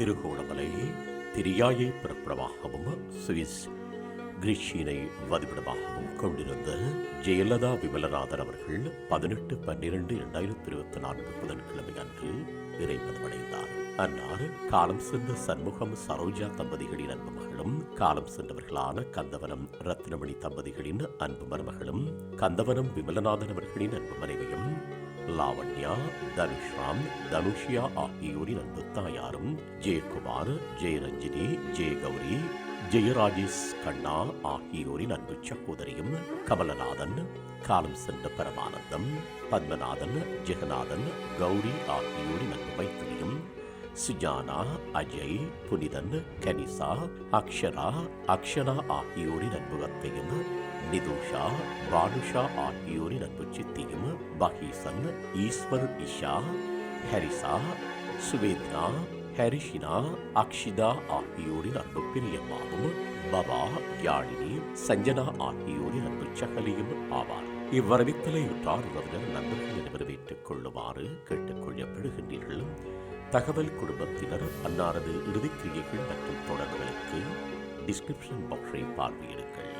Trincomalee திரியாயை பிறப்பிடமாகவும் Swiss கிரீஷியனை வதிப்பிடமாகவும் கொண்டிருந்த ஜெயலலிதா விமலநாதன் அவர்கள் பதினெட்டு பன்னிரண்டு இரண்டாயிரத்தி இருபத்தி நான்கு புதன்கிழமை அன்று இறைமதமடைந்தார் அன்னார் காலம் சென்ற சண்முகம் சரோஜா தம்பதிகளின் அன்பு மகளும் காலம் சென்றவர்களான கந்தவனம் ரத்னமணி தம்பதிகளின் அன்பு மருமகளும் கந்தவனம் விமலநாதன் அவர்களின் அன்பு மனைவியும் லாவண்யா தனுஷ்ராம் தனுஷியா ஆகியோரின் அன்பு தாயாரும் ஜெயக்குமார் ஜெயரஞ்சினி ஜெயகௌரி ஜெயராஜேஷ் கண்ணா ஆகியோரின் அன்பு சகோதரியும் கமலநாதன் காலம் சென்ற பரமானந்தம் பத்மநாதன் ஜெகநாதன் கௌரி ஆகியோரின் அன்பு மைத்திரியும் சுஜானா அஜய் புனிதன் கனிசா அக்ஷரா அக்ஷனா ஆகியோரின் அன்பு அத்தையும் நிதுஷா பானுஷா ஆகியோரின் அன்பு சித்தியும் பகீசன் ஈஸ்வர் இஷா ஹரிசா சுவேத்னா ஹரிஷினா அக்ஷிதா ஆகியோரின் அன்பு பிரியம்மாவும் பபா யாழினி சஞ்சனா ஆகியோரின் அன்பு சகலியும் ஆவார். இவ்வரவித்தலை உற்றார் உறவினர் நண்பர்கள் என கொள்ளுமாறு கேட்டுக்கொள்ளப்படுகின்றீர்கள் தகவல் குடும்பத்தினர் அன்னாரது இறுதிக்கிரியைகள் மற்றும் தொடர்புகளுக்கு டிஸ்கிரிப்ஷன் பாக்ஸை பார்வையிடுங்கள்.